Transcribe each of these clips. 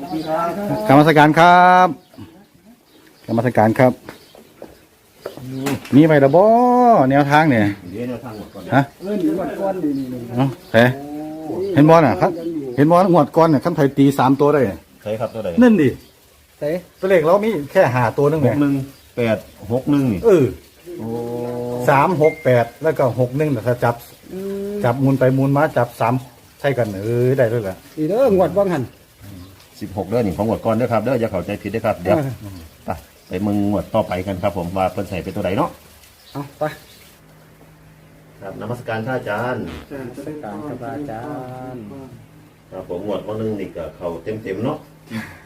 ขอบคุณครับกรรมสการครับกรรมสการครับมีไปแล้วบ่แนวทางเนี่ยเดี๋ยวเราทางหมดก่อนฮะเออหนีวัดก้อนนี่นี่นี่เนาะแผลเห็นบ่น่ะครับ เห็นบ่งวดก่อนเนี่ยขั้นไทยตีสามตัวได้ใช่ครับตัวใดนั่นดิเต้ตัวเลขเรามีแค่หาตัวนึงหแหมกหนึ่งแปดหกหนึ่งนี่เออโอ้สามหกแปดแล้วก็หกหนึ่งแต่ถ้าจับ จับมูลไปมูลมาจับสามใช่กันเออได้ด้วยแหละดีเด้องวดว่างหัน สิบหกเด้อนี่ของหมวดก่อนเด้อครับเด้ออย่าเข้าใจผิดเด้อครับเดี๋ยวไปไปมึงหมวดต่อไปกันครับ ผมว่าเพิ่นใส่เป็นตัวใดเนาะเอาไปครับนมัสการท่านอาจารย์จะได้การกับอาจารย์ ครับผมหมวดวันหนึงนี่ก็เข้าเต็มเต็มๆเนาะ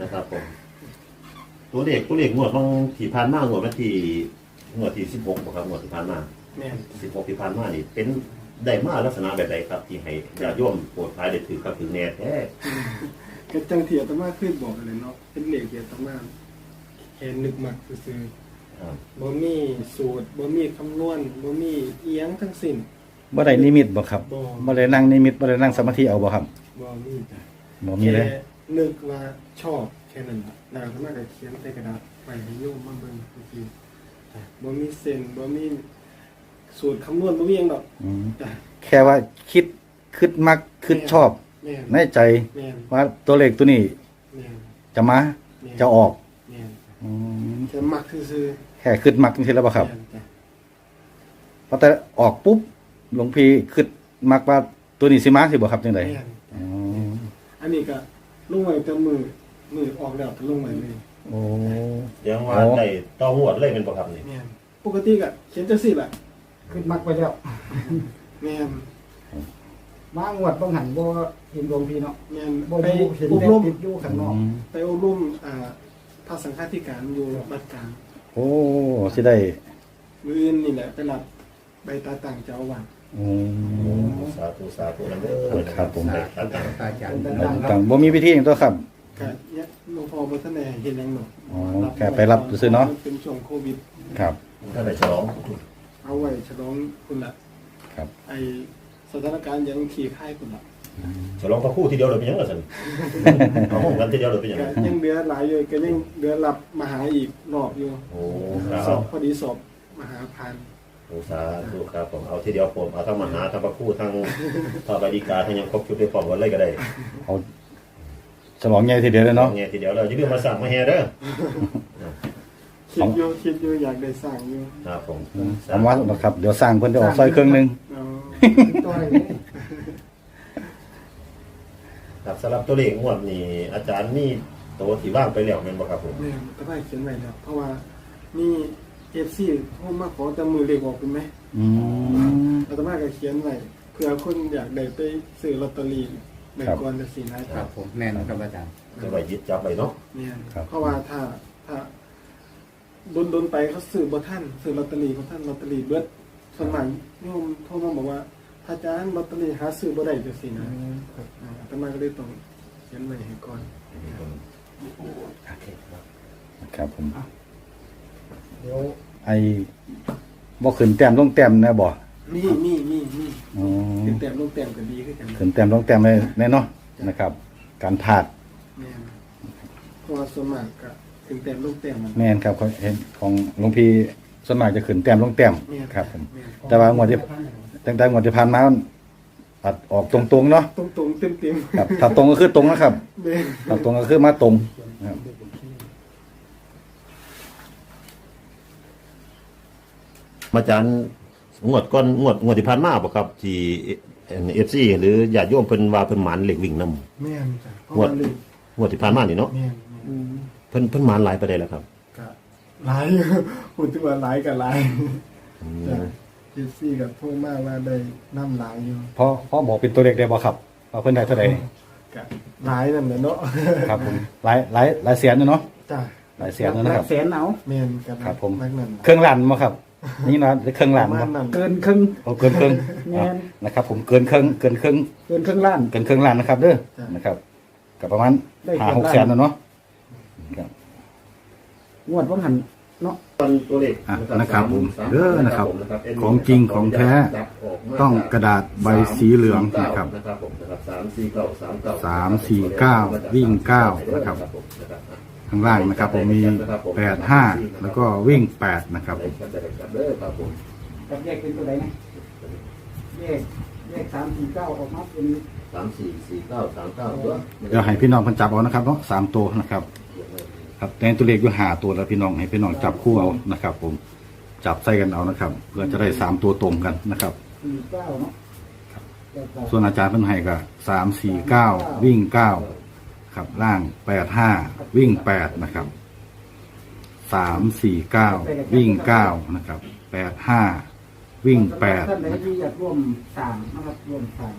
นะครับ ผม ตัวเลขตัวเลขหมวดบางที่ผ่านมาหมวดวันที่หมวดที่สิบหกครับหมวดที่ผ่านมา แม่นสิบหกที่ผ่านมานี่เป็นได้มาลักษณะแบบใดครับ ที่ให้ญาติโยมโปรดท้ายได้ถือครับถือแน่แท้ ก็จังเทียตมาขึ้นบอกเลยเนาะเป็นเหล็กเทียตมาแค่นึกมักซื่อครับๆบ่มีสูตรบ่มีคำนวณบ่มีเอียงทั้งสิ้น บ่ได้นิมิตบ่ครับบ่ บ่ได้นั่งนิมิตบ่ได้นั่งสมาธิเอาบ่ครับบ่มีจ้ะบ่มีเลยแค่นึกว่าชอบแค่นั้นล่ะแล้วก็มาก็เขียนใส่กระดาษไปให้โยมมาเบิ่งซื่อๆจ้ะบ่มีเส้นบ่มีสูตรคำนวณบ่มีหยังดอกอืมจ้ะแค่ว่าคิดคิดมักคิดชอบแม่นในใจแม่นว่าตัวเลขตัวนี้แม่นจะมาแม่นจะออกแม่นอืมแค่มักซื่อแค่คิดมักจังซี่แล้วบ่ๆครับแม่นจ้ะพอแต่ออกปุ๊บหลวงพี่คิดมักว่าตัวนี้สิมาสิบ่ครับจังได๋แม่นอ๋ออันนี้ก็ลงไว้แต่มือมือออกแล้วก็ลงไว้เลยโอ้ เดี๋ยวว่าอ๋อได้ต่อหมวดเลยเป็นประครับนี่แม่นปกติก็เขียนจังซี่แหละขึ้นมักไปแล้วแม่น มางวดว่างหันบ่เห็นดวงพี่เนาะแม่นบ่ไปอยู่เห็นอบแต่รมติดอยู่ข้างนอกอืมไปอบรมอ่าภาษาสังฆาธิการอยู่บัดกลางโอ้สิได้มื้ออื่นนี่แหละไปรับใบตาต่างเจ้าอาวัดอืม สาธุสาธุนั่นเด้อครับผมได้ครับต่างอาจารย์ต่างบ่มีพิธีหยังตัวครับ ก็เนี่ยหลวงพ่อบ่ทันได้เฮ็ดหยังหรอกอ๋อแค่ไปรับซื่อๆเนาะ เป็นช่วงโควิด ครับ ท่านได้ฉลอง เอาไว้ฉลองคุณละครับ ไอ สถานการณ์ยังขี่ค่ายคุณละฉลองพระคู่ทีเดียวเลยเป็นหยังไงสันเอาห้องกันทีเดียวเลยเป็นหยังก็ไงยังเหลือหลายอยู่ก็ยังเหลือรับมหาอีกรอบอยู่โอ้ครัสอบบพอดีสอบมหาพันโอ้สาธุครับผมเอาทีเดียวผมเอาทั้งมหาทั้งพระคู่ทั้งพระบดีกาทั้งยังครบชุดได้พร้อมกันเลยก็ได้เอาฉลองใหญ่ทีเดียวเลยเนาะไงทีเดียวเราจะเรื่องมาสั่งมาแห่เด้อคิดอยู่คิดอยู่อยากได้สั่งอยู่ครับผมเอาว่านะครับเดี๋ยวสร้างเพิ่นจะออกซอยเครื่องหนึง เอา ตัวอะไรนี่ครับสำหรับตัวเลขงวดนี้อาจารย์นี่ตัวที่ว่างไปแล้วแม่นบ่ครับผมเนี่ยตะไคร้เขียนไว้แล้วเพราะว่านี่เอฟซีโทรมาขอแต่มือเลขออกเป็นไหมอืม อาตมาก็เขียนไว้เผื่อคนอยากได้ไปซื้อลอตเตอรี่ในครับก่อนจะสีนะคครัรับบผมแน่นอนครับอาจารย์ จะไปยึดจับไปเนาะเนี่ยครับ เพราะว่าถ้าถ้าโดนโดนไปเขาซื้อบ่ท่านซื้อลอตเตอรี่บ่ท่านลอตเตอรี่เบิด ส่วนมากโยมโทรมาบอกว่าถ้าอาจารย์ลอตเตอรี่หาซื้อบ่ได้จังซี่นะอ่าอาตมาก็เลยต้องเขียนไว้ให้ก่อนครับผมเดี๋ยวไอ้บ่ขึ้นแต้มลงแต้มนะบ่มีมีมีมีอ๋อขึ้นแต้มลงแต้มก็ดีคือกันนะขึ้นแต้มลงแต้มเลยแน่เนาะนะครับ การพลาดแม่นเพราะว่าส่วนมากก็ขึ้นแต้มลงแต้มมันแม่นครับเขาเห็นของหลวงพี่ ส่วนมากจะขึ้นแต้มลงแต้มแม่นครับผมแม่นแต่ว่างวดที่ ตั้งแต่งวดที่ผ่านมามันตัดออกตรงๆเนาะตรงตรงๆเต็มเต็มครับถ้าตรงก็คือตรงนะครับแม่นถ้าตรงก็คือมาตรงนะครับอาจารย์งวดก้อนงวดงวดที่ผ่านมาบ่ครับ ที่เอฟซีหรือญาติโยมเพิ่นว่าเพิ่นหมานเหล็กวิ่งนำแม่นจ้ะเพราะงวว่าดเลยงวดที่ผ่านมานี่เนาะแม่นแม่นเพิ่นเพิ่นหมานหลายประเด็นแล้วครับก็ หลายพูดถึงว่าหลายกับหลายจ้ะเจสซี่กับโทรมาว่าได้น้ำหลายอยู่พอพอบอกเป็นตัวเลขได้บ่ครับว่าเพิ่นได้เท่าใดก็หลายนั่นแหละเนาะครับผมหลายหลายหลายแสนอยู่เนาะจ้ะหลายแสนอยู่นะครับแสนเอาแม่นกับครับผม นักนั่นเครื่องล้านบ่ครับ นี่นะเครื่องปล้านระมาบ่ณนั้นเกินครึ่ง เอาเกินเครื่องแม่น นะครับ ผมเกินเครื่องเกินเครื่อง เกินครึ่งล้าน เกินเครื่องล้านนะครับเด้อนะครับกับประมาณได้ห้าเกินหกล้านแสนนะเนาะครับ งวดว่างหันเนาะตัวเลขอะนะครับผมสาเด้อนะครับผมนะครับ ของจริงของแท้จับออกมาต้องกระดาษใบสีเหลืองนะครับนะครับผมนะครับสามสี่เก้าสามเก้าสามสี่เก้าวิ่งเก้านะครับผมนะครับอะข้างล่างนะครับ ผมมีแปดห้าแล้วก็วิ่งแปดนะครับผมจับได้จับเด้อครับผมกับแยกเป็นตัวไหนนะแยกแยกสามสี่เก้าออกมาเป็นสามสี่สี่เก้าสามเก้าตัวเดี๋ยวให้พี่น้องเพันจับเอานะครับเนาะสามตัวนะครับ ครับแต่ตัวเลขอยู่หาตัวแล้วพี่น้องให้พี่น้องจับคู่เอานะครับ ผมจับใส่กันเอานะครับ เพื่อจะได้สามตัวตรงกันนะครับ สี่เก้าเนาะแล้วก็ส่วนอาจารย์เพิ่นให้ก็สามสี่เก้าวิ่งเก้าครับล่างแปดห้าวิ่งแปดนะครับสามสี่เก้าวิ่งเก้านะครับแปดห้าวิ่งแปดท่านใดนะครับที่อยากร่วมสร้างนะครับร่วมสร้าง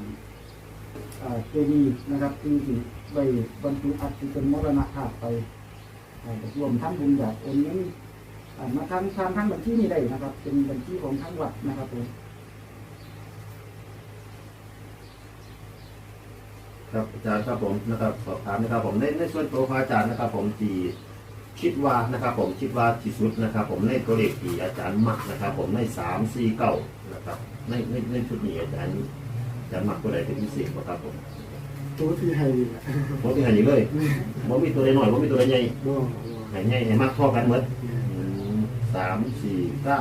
เอ่อเจดีย์นะครับที่ที่ไปบรรจุอัฐิเป็นมรณภาพไปเอ่อ รวมทำบุญแบบโอนเงินมาทำทำทั้งบัญชีนี้ได้นะครับ เป็นบัญชีของทั้งวัดนะครับผมครับอาจารย์ครับผมนะครับสอบถามนะครับผมในในส่วนตัวของอาจารย์นะครับผมที่คิดว่านะครับ ผมคิดว่าที่สุดนะครับ ผมในตัวเลขที่อาจารย์มักนะครับ ผมในสามสี่เก้านะครับในในในชุดนี้อาจารย์อาจารย์มักตัวใดเป็นพิเศษบ่ครับผม ตัวที่ให้นี่แหละผมที่ให้นี่เลยผมมีตัวใดหน่อยผมมีตัวใดใหญ่บ่ให้ใหญ่ให้มากเท่ากันหมดสามสี่เก้า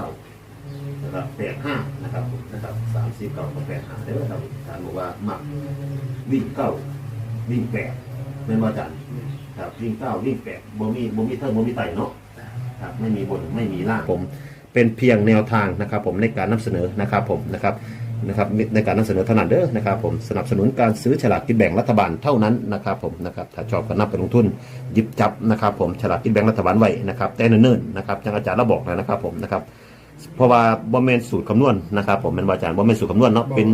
นะครับแปดห้านะครับผมนะครับสามสี่เก้ากับแปดห้าเด้อครับอาจารย์บอกว่ามักวิ่งเก้าวิ่งแปดเป็นว่าอาจารย์ครับวิ่งเก้าวิ่งแปดบ่มีบ่มีเทิงบ่มีไต่เนาะครับไม่มีบนไม่มีล่างผม เป็นเพียงแนวทางนะครับ ผมในการนำเสนอนะครับผมนะครับ นะครับในการนำเสนอเท่านั้นเด้อนะครับผมสนับสนุนการซื้อฉลากกินแบ่งรัฐบาลเท่านั้นนะครับผมนะครับถ้าชอบก็นับไปลงทุนหยิบจับนะครับผมฉลากกินแบ่งรัฐบาลไว้นะครับแต่เนิ่นๆนะครับจังอาจารย์เราบอกแล้วนะครับผมนะครับเพราะว่าบ่แม่นสูตรคำนวณนะครับผมเป็นว่าอาจารย์บ่แม่นสูตรคำนวณเนาะเป็น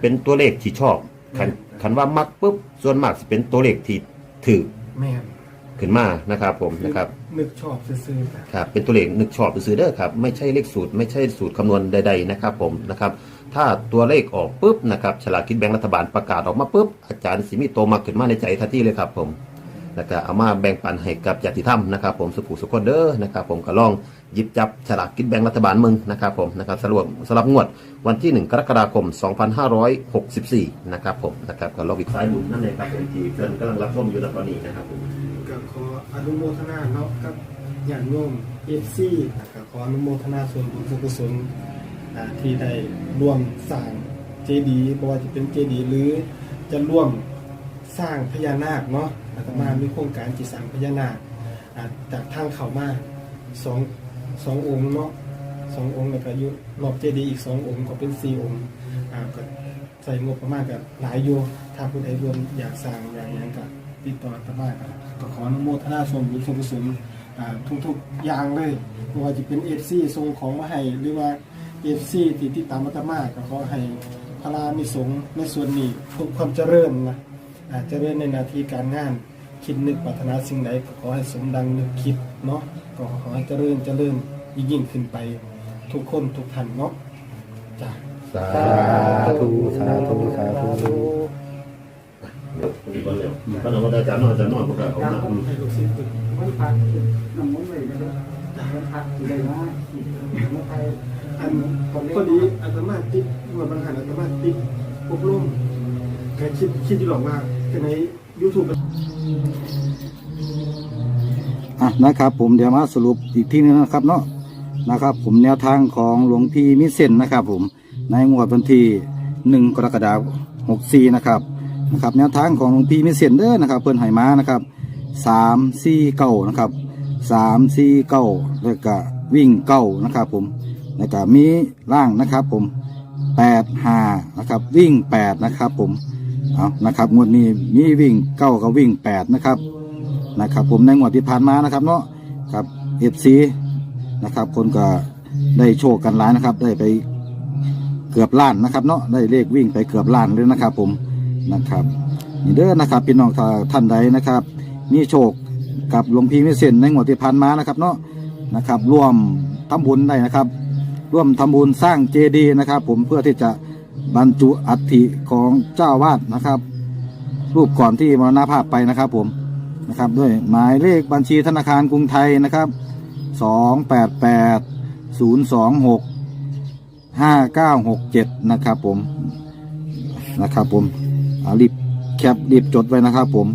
เป็นตัวเลขที่ชอบคันคันว่ามักปุ๊บส่วนมากสิเป็นตัวเลขที่ถือแม่นขึ้นมานะครับผมนะครับนึกชอบซื่อๆกันครับเป็นตัวเลขนึกชอบซื้อเด้อครับไม่ใช่เลขสูตรไม่ใช่สูตรคำนวณใด ๆนะครับผมนะครับ ถ้าตัวเลขออกปุ๊บนะครับฉลากกินแบ่งรัฐบาลประกาศออกมาปุ๊บอาจารย์สิมีโตมาขึ้นมาในใจทันทีเลยครับผมแล้วก็เอามาแบ่งปันให้กับญาติธรรมนะครับ ผมสุขุสุขคนเด้อนะครับ ผมก็ลองหยิบจับฉลากกินแบ่งรัฐบาลมึงนะครับผมนะครับสรุปสำหรับงวดวันที่ 1 กรกฎาคม 2564 นะครับผมนะครับก็ลองอีกสายบุญนั่นเองครับผมที่เพื่อนกำลังรับชมอยู่ในตอนนี้นะครับผมก็ขออนุโมทนาเนาะกับญาติโยม FC ก็ขออนุโมทนาส่วนบุญส่วนกุศล ที่ได้ร่วมสร้างเจดีย์บ่ว่าจะเป็นเจดีย์หรือจะร่วมสร้างพญานาคเนาะอาตมามีโครงการจิตสร้างพญานาคอ่าจากทางเขามาสองสององค์เนาะสององค์แล้วก็อยู่รอบเจดีย์อีกสององค์ก็เป็นสี่องค์อ่าก็ใส่งบประมาณกับหลายอยู่ถ้าผู้ใดรวมอยากสร้างอย่างนั้นก็ติดต่ออาตมาครับก็ขออนุโมทนาส่วนบุญส่วนกุศลทุกๆอย่างเลยไม่ว่าจะเป็น FC ส่งของมาให้หรือว่า FC ที่ติดตามอาตมาก็ขอให้พระรามิสงฆ์ในส่วนนี้พบความเจริญนะอ่าเจริญในหนาทีการงาน คิดนึกปรารถนาสิ่งใดก็ขอให้สมดังนึกคิดเนาะก็ขอให้เจริญเจริญยิ่งยิ่งขึ้นไปทุกคนทุกท่านเนาะจ้ะสาสาธุสาธุสาธุธุก่อนเร็วก็นอนอาจารย์นอนอาจารย์นอนพวกเราเขาหนักให้ลูกศิษย์ฝึกมันพักน้ำมันเลยนะครับมันพักเลยนะมันไทย อันพอดีอาตมาติดเมื่อบางหันอาตมาติดอบรมแค่คิดคิดอยู่หรอกว่าใน YouTube อะนะครับ ผมเดี๋ยวมาสรุปอีกที่นึงนะครับเนาะนะครับ ผมแนวทางของหลวงพี่มิเซนนะครับ ผมในงวดวันที่หนึ่งกรกฎาคมหกสี่นะครับนะครับ แนวทางของหลวงพี่มิเซนเด้อนะครับเพื่อนไหมานะครับสามสี่เก้านะครับสามสี่เก้าแล้วก็วิ่งเก้านะครับ ผม แล้วก็มีล่างนะครับผมแปดห้านะครับวิ่งแปดนะครับผมเอานะครับงวดนี้มีวิ่งเก้ากับวิ่งแปดนะครับนะครับผมในงวดที่ผ่านมานะครับเนาะครับเอฟซีนะครับคนก็ได้โชคกันหลายนะครับ ได้ไปเกือบล้านนะครับเนาะได้เลขวิ่งไปเกือบล้านเลยนะครับ ผมนะครับนี่เด้อนะครับพี่น้องท่านใดนะครับ มีโชคกับหลวงพี่มิเซนในงวดที่ผ่านมานะครับ เนาะนะครับ ร่วมทำบุญได้นะครับ ร่วมทำบุญสร้างเจดีย์นะครับ ผมเพื่อที่จะบรรจุอัฐิของเจ้าวาดนะครับ รูปก่อนที่มรณภาพไปนะครับ ผมนะครับ ด้วยหมายเลขบัญชีธนาคารกรุงไทยนะครับสองแปดแปดศูนย์สองหกห้าเก้าหกเจ็ดนะครับผมนะครับผมรีบแคปรีบจดไว้นะครับผม